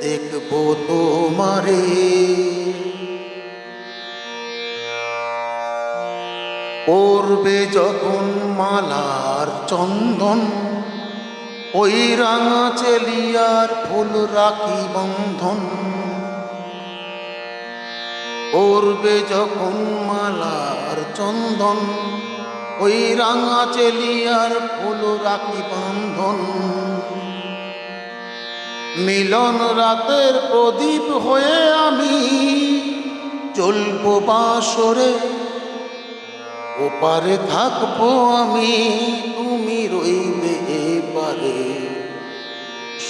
দেখব তোমারে। পড়বে যখন মালার চন্দন, ওই রাঙা চেলিয়ার ফুল রাখি বন্ধন। পড়বে যখন মালার চন্দন, ওই রাঙা চেলিয়ার ফুল রাখি বন্ধন। মিলন রাতের প্রদীপ হয়ে আমি চলবো বাসরে ওপারে থাকব আমি, তুমি রইবে এপারে।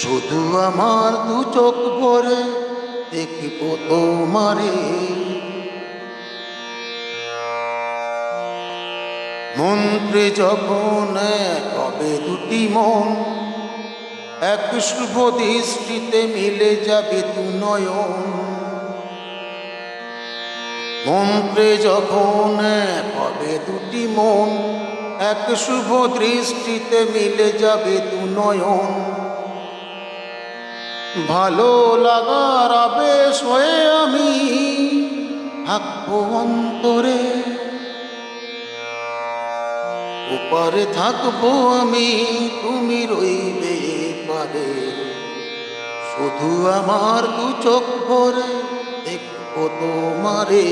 শুধু আমার দু চোখ ভরে দেখব তোমারে। মন্ত্রে যখন এক হবে দুটি মন এক দৃষ্টিতে মিলে যাবে দু নয়ন। মন্ত্রে যখন এক হবে দুটি মন, এক শুভ দৃষ্টিতে মিলে যাবে দু নয়ন। ভালো লাগার আবেশ হয়ে আমি থাকব অন্তরে। ওপারে থাকব আমি, তুমি রইবে পারে শুধু আমার দু চোখ ভরে দেখব তোমারে।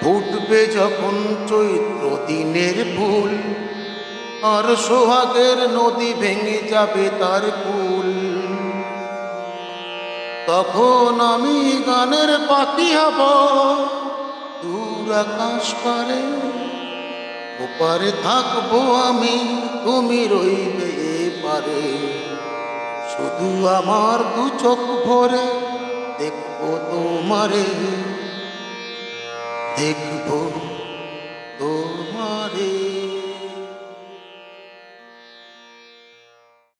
ফুটবে যখন চৈত্র দিনের ফুল, আর সোহাগের নদী ভেঙে যাবে তার কুল। তখন আমি গানের পাখি হব দূর আকাশ পারে, ওপারে থাকব আমি, তুমি রইবে পারে শুধু আমার দু চোখ ভরে দেখব তোমারে দেখব তোমারে।